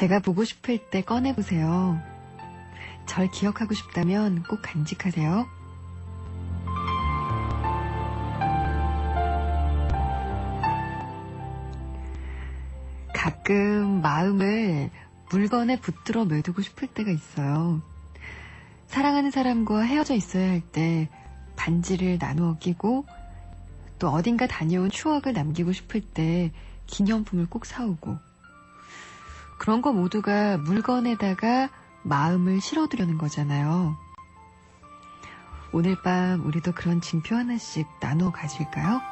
제가 보고 싶을 때 꺼내보세요. 절 기억하고 싶다면 꼭 간직하세요. 가끔 마음을 물건에 붙들어 매두고 싶을 때가 있어요. 사랑하는 사람과 헤어져 있어야 할 때 반지를 나누어 끼고 또 어딘가 다녀온 추억을 남기고 싶을 때 기념품을 꼭 사오고 그런 거 모두가 물건에다가 마음을 실어두려는 거잖아요. 오늘 밤 우리도 그런 징표 하나씩 나누어 가질까요?